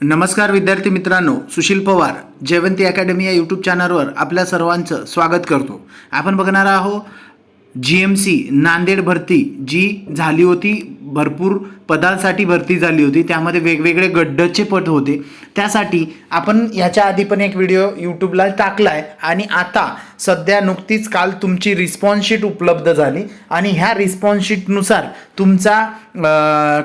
नमस्कार विद्यार्थी मित्रांनो सुशील पवार जयवंती अकॅडमी या यूट्यूब चॅनलवर आपल्या सर्वांचं स्वागत करतो. आपण बघणार आहोत जी एम सी नांदेड भरती जी झाली होती भरपूर पदांसाठी भरती झाली होती. त्यामध्ये वेगवेगळे गड्डचे पद होते. त्यासाठी आपण याच्या आधी पण एक व्हिडिओ यूट्यूबला टाकला आहे आणि आता सध्या नुकतीच काल तुमची रिस्पॉन्सशीट उपलब्ध झाली आणि ह्या रिस्पॉन्सशीटनुसार तुमचा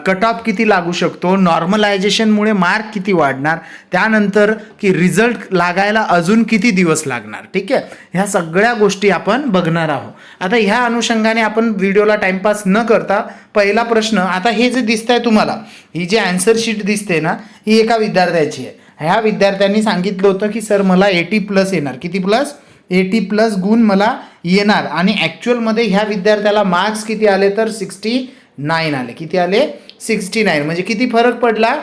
कट ऑफ किती लागू शकतो नॉर्मलायझेशनमुळे मार्क किती वाढणार त्यानंतर की रिझल्ट लागायला अजून किती दिवस लागणार ठीक आहे? ह्या सगळ्या गोष्टी आपण बघणार आहोत. आता ह्या अनुषंगाने आपण व्हिडिओला टाइमपास न करता पहिला प्रश्न आता हे जे दिसत आहे तुम्हाला. ही जी अँसर शीट दिसते ना ही एका विद्यार्थ्याची आहे. ह्या विद्यार्थ्यांनी सांगितलं होतं की सर मला एटी प्लस येणार. किती प्लस एटी प्लस गुण मला येणार. आणि ॲक्च्युअलमध्ये ह्या विद्यार्थ्याला मार्क्स किती आले तर सिक्स्टी नाईन आले. किती आले? सिक्स्टी नाईन म्हणजे किती फरक पडला?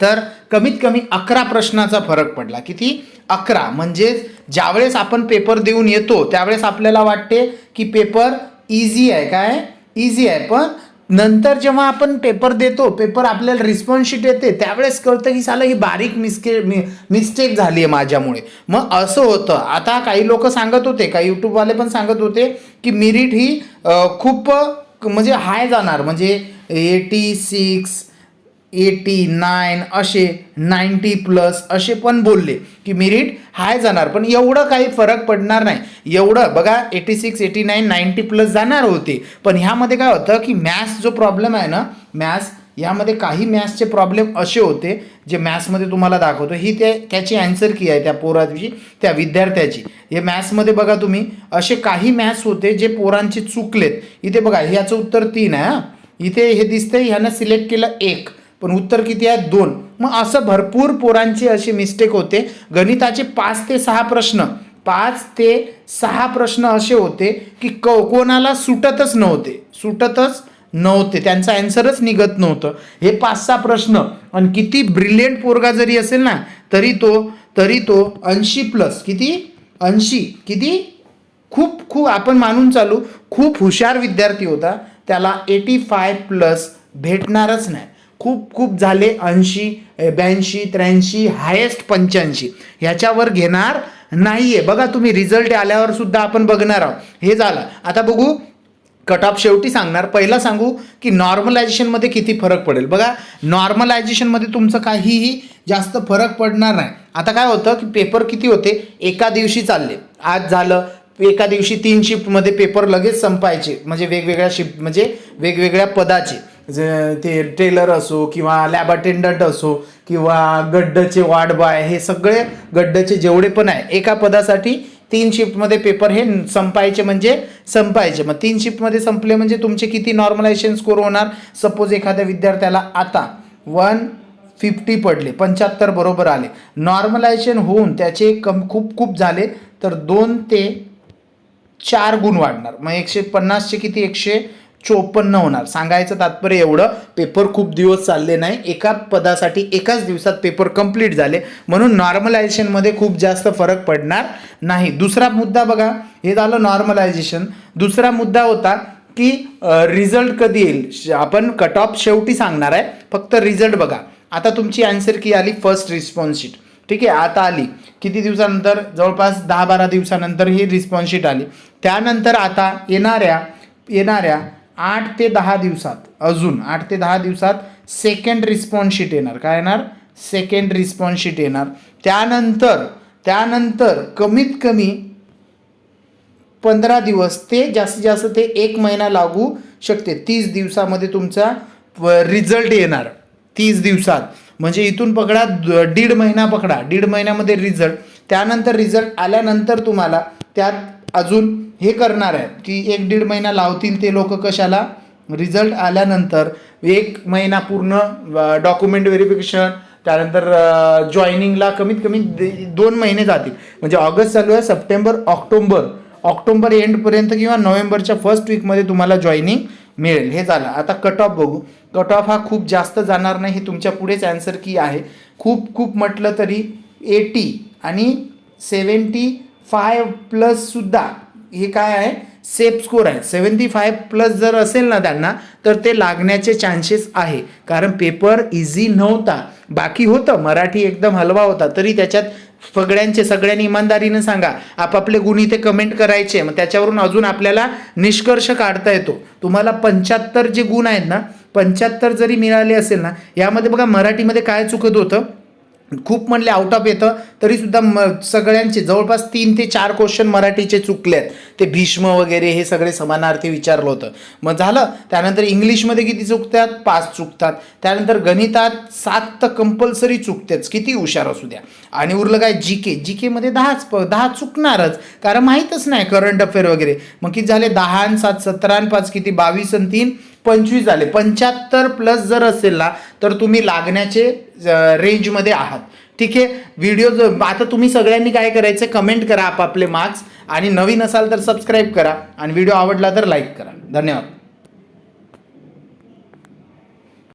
तर कमीत कमी अकरा प्रश्नाचा फरक पडला. किती? अकरा. म्हणजेच ज्यावेळेस आपण पेपर देऊन येतो त्यावेळेस आपल्याला वाटते की पेपर इझी आहे. काय? इझी आहे. पण नंतर जेव्हा आपण पेपर देतो पेपर आपल्याला रिस्पॉन्स शीट येते त्यावेळेस कळतं की साला ही बारीक मिस्के मि मिस्टेक झाली आहे माझ्यामुळे. मग असं होतं. आता काही लोक सांगत होते काही यूट्यूबवाले पण सांगत होते की मिरिट ही खूप म्हणजे हाय जाणार. म्हणजे एटी सिक्स एटी नाईन असे नाईन्टी प्लस असे पण बोलले की मेरिट हाय जाणार. पण एवढं काही फरक पडणार नाही. एवढं बघा eighty six eighty nine ninety plus जाणार होते. पण ह्यामध्ये काय होतं की मॅथ्स जो प्रॉब्लेम आहे ना मॅथ्स यामध्ये काही मॅथ्सचे प्रॉब्लेम असे होते जे मॅथ्समध्ये तुम्हाला दाखवतो. ही ते त्याची अँसर की आहे त्या पोराची त्या विद्यार्थ्याची. हे मॅथ्समध्ये बघा तुम्ही असे काही मॅथ्स होते जे पोरांचे चुकलेत. इथे बघा ह्याचं उत्तर तीन आहे हां. इथे हे दिसतंय ह्यानं सिलेक्ट केलं एक. पण उत्तर किती आहे? दोन. मग असं भरपूर पोरांचे असे मिस्टेक होते. गणिताचे पाच ते सहा प्रश्न. पाच ते सहा प्रश्न असे होते की क कोणाला सुटतच नव्हते. सुटतच नव्हते. त्यांचा ॲन्सरच निघत नव्हतं. हे पाच सहा प्रश्न. आणि किती ब्रिलियंट पोरगा जरी असेल ना तरी तो तरी तो ऐंशी प्लस किती? ऐंशी. किती? खूप खूप. आपण मानून चालू. खूप हुशार विद्यार्थी होता. त्याला एटी फाय प्लस भेटणारच नाही. खूप खूप झाले ऐंशी ब्याऐंशी त्र्याऐंशी हायेस्ट पंच्याऐंशी. ह्याच्यावर घेणार नाही आहे बघा तुम्ही रिझल्ट आल्यावर सुद्धा आपण बघणार आहोत. हे झालं. आता बघू कट ऑफ शेवटी सांगणार. पहिला सांगू की नॉर्मलायझेशनमध्ये किती फरक पडेल. बघा नॉर्मलायझेशनमध्ये तुमचं काहीही जास्त फरक पडणार नाही. आता काय होतं की पेपर किती होते? एका दिवशी चालले. आज झालं एका दिवशी तीन शिफ्टमध्ये पेपर लगेच संपायचे. म्हणजे वेगवेगळ्या शिफ्ट म्हणजे वेगवेगळ्या पदाचे. जे ते टेलर असो किंवा लॅब अटेंडंट असो किंवा गड्डचे वार्ड बॉय हे सगळे गड्डचे जेवढे पण आहे एका पदासाठी तीन शिफ्टमध्ये पेपर हे संपायचे म्हणजे संपायचे. मग तीन शिफ्टमध्ये संपले म्हणजे तुमचे किती नॉर्मलायझेशन स्कोर होणार? सपोज एखाद्या विद्यार्थ्याला आता वन फिफ्टी पडले पंच्याहत्तर बरोबर आले. नॉर्मलायझेशन होऊन त्याचे कम खूप खूप झाले तर दोन ते चार गुण वाढणार. मग एकशे पन्नासचे किती? एकशे चोपन्न होणार. सांगायचं तात्पर्य एवढं पेपर खूप दिवस चालले नाही. एका पदासाठी एकाच दिवसात पेपर कंप्लीट झाले. म्हणून नॉर्मलायझेशनमध्ये खूप जास्त फरक पडणार नाही. दुसरा मुद्दा बघा. हे झालं नॉर्मलायझेशन दुसरा मुद्दा होता की रिझल्ट कधी येईल? श- आपण कट ऑफ शेवटी सांगणार आहे. फक्त रिझल्ट बघा. आता तुमची आन्सर की आली फर्स्ट रिस्पॉन्स शीट ठीक आहे? आता आली. किती दिवसानंतर? जवळपास दहा बारा दिवसानंतर ही रिस्पॉन्स शीट आली. त्यानंतर आता येणाऱ्या येणाऱ्या आठ ते दहा दिवसात अजून आठ ते दहा दिवसात सेकंड रिस्पॉन्स शीट येणार. काय येणार? सेकंड रिस्पॉन्स शीट येणार. त्यानंतर त्यानंतर कमीत कमी पंधरा दिवस ते जास्तीत जास्त ते एक महिना लागू शकते. तीस दिवसामध्ये तुमचा रिझल्ट येणार. तीस दिवसात. म्हणजे इथून पकडा द- दीड महिना पकडा. दीड महिन्यामध्ये रिझल्ट त्यानंतर रिझल्ट आल्यानंतर तुम्हाला त्यात अजून हे करणार आहेत की एक दीड महिना लावतील ते लोक कशाला? रिझल्ट आल्यानंतर एक महिना पूर्ण डॉक्युमेंट व्हेरिफिकेशन त्यानंतर जॉईनिंगला कमीत कमी दोन महिने जातील. म्हणजे ऑगस्ट चालू आहे सप्टेंबर ऑक्टोंबर. ऑक्टोंबर एंडपर्यंत किंवा नोव्हेंबरच्या फर्स्ट वीकमध्ये तुम्हाला जॉईनिंग मिळेल. हे झालं. आता कट ऑफ बघू. कट ऑफ हा खूप जास्त जाणार नाही हे तुमच्या पुढेच ॲन्सर की आहे. खूप खूप म्हटलं तरी एटी आणि सेवन्टी फाय प्लससुद्धा हे काय आहे? सेफ स्कोर आहे. सेवन्टी फाय प्लस जर असेल ना त्यांना तर ते लागण्याचे चान्सेस आहे. कारण पेपर इझी नव्हता. बाकी होतं. मराठी एकदम हलवा होता. तरी त्याच्यात सगळ्यांचे सगळ्यांनी इमानदारीनं सांगा. आपापले गुण इथे कमेंट करायचे. मग त्याच्यावरून अजून आपल्याला निष्कर्ष काढता येतो. तुम्हाला पंच्याहत्तर जे गुण आहेत ना पंच्याहत्तर जरी मिळाले असेल ना यामध्ये बघा मराठीमध्ये काय चुकत होतं? खूप म्हणले आउट ऑफ येतं तरीसुद्धा म सगळ्यांचे जवळपास तीन ते चार क्वेश्चन मराठीचे चुकले आहेत ते भीष्म वगैरे हे सगळे समानार्थी विचारलं होतं. मग झालं त्यानंतर इंग्लिशमध्ये किती चुकतात? पाच चुकतात. त्यानंतर गणितात सात तर कंपल्सरी चुकतेच. किती हुशार असू द्या. आणि उरलं काय? जी के जी केमध्ये दहाच प दहा चुकणारच. कारण माहीतच नाही करंट अफेअर वगैरे. मग किती झाले? दहा आणि सात सतरा आणि पाच किती? बावीस आणि तीन? पंचवीस झाले. पंच्याहत्तर प्लस जर असेल ना तर तुम्ही लागण्याचे रेंजमध्ये आहात. ठीक आहे? व्हिडिओ जर आता तुम्ही सगळ्यांनी काय करायचं कमेंट करा आपापले मार्क्स आणि नवीन असाल तर सबस्क्राईब करा. आणि व्हिडिओ आवडला तर लाईक करा. धन्यवाद.